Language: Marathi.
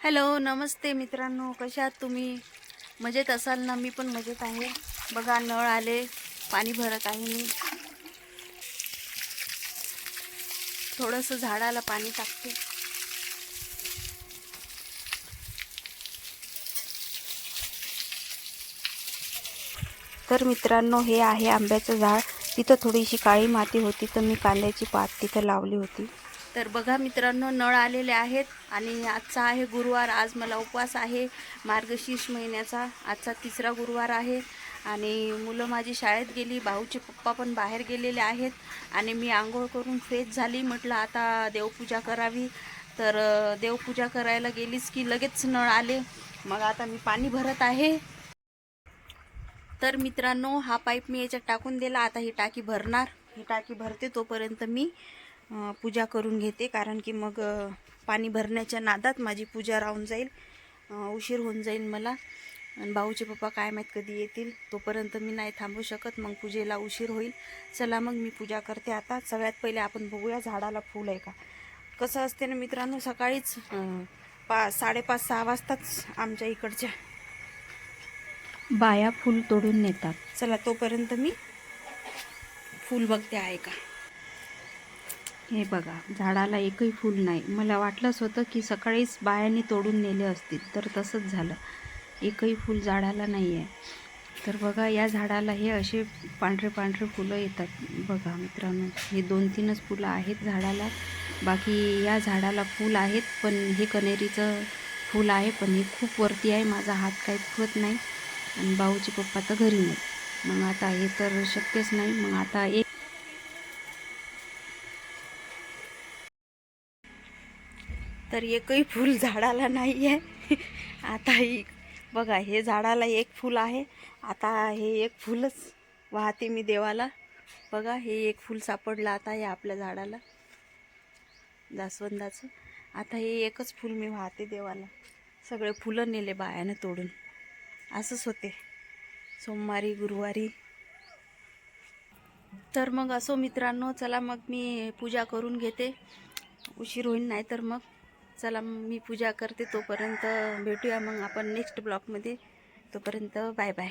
हॅलो नमस्ते मित्रांनो कशा आहात तुम्ही? मजेत असाल ना? मी पण मजेत आहे. बघा नळ आले पाणी भरत आहे मी. थोडंसं झाडाला पाणी टाकते. तर मित्रांनो हे आहे आंब्याचं झाड. तिथं थोडीशी काळी माती होती तर मी कांद्याची पात तिथं लावली होती. तर बघा मित्रांनो नळ आलेले आहेत आणि आजचा आहे गुरुवार. आज मला उपवास आहे मार्गशीर्ष महिन्याचा. आजचा तिसरा गुरुवार आहे आणि मुलं माझी शाळेत गेली भाऊचे पप्पा पण बाहेर गेलेले आहेत आणि मी आंघोळ करून फ्रेश झाली. म्हटलं आता देवपूजा करावी. तर देवपूजा करायला गेलीच की लगेच नळ आले. मग आता मी पाणी भरत आहे. तर मित्रांनो हा पाईप मी याच्यात टाकून दिला. आता ही टाकी भरणार. ही टाकी भरते तोपर्यंत मी. पूजा करून घेते कारण की मग पाणी भरण्याच्या नादात माझी पूजा राहून जाईल उशीर होऊन जाईल मला. आणि भाऊचे पप्पा काय माहीत कधी येतील तोपर्यंत मी नाही थांबू शकत मग पूजेला उशीर होईल. चला मग मी पूजा करते आता. सगळ्यात पहिले आपण बघूया झाडाला फूल आहे का. कसं असते ना मित्रांनो सकाळीच पा साडेपाच सहा वाजताच आमच्या इकडच्या बाया फूल तोडून नेतात. चला तोपर्यंत मी फूल बघते आहे का. हे बघा झाडाला एकही फूल नाही. मला वाटलंच होतं की सकाळीच बायांनी तोडून नेले असतील तर तसंच झालं. एकही फूल झाडाला नाही आहे तर बघा या झाडाला हे असे पांढरे पांढरे फुलं येतात. बघा मित्रांनो हे दोन तीनच फुलं आहेत झाडाला. बाकी या झाडाला फूल आहेत पण हे कनेरीचं फूल आहे पण हे खूप वरती आहे. माझा हात काही फुलत नाही. आणि भाऊचे पप्पा तर घरी नाही मग आता हे तर शक्यच नाही. मग आता एक तर एकही फूल झाडाला नाही आहे आता ही बघा हे झाडाला एक फूल आहे. आता हे एक फूलच वाहते मी देवाला. बघा हे एक फूल सापडलं आता हे आपल्या झाडाला. जास्वंदाचं. आता हे एकच फूल मी वाहते देवाला. सगळे फुलं नेले बायानं तोडून. असंच होते. सोमवारी गुरुवारी. तर मग असो मित्रांनो चला मग मी पूजा करून घेते. उशीर होईल नाही तर मग. चला मी पूजा करते तोपर्यंत भेटूया मग आपण नेक्स्ट ब्लॉगमध्ये तोपर्यंत बाय बाय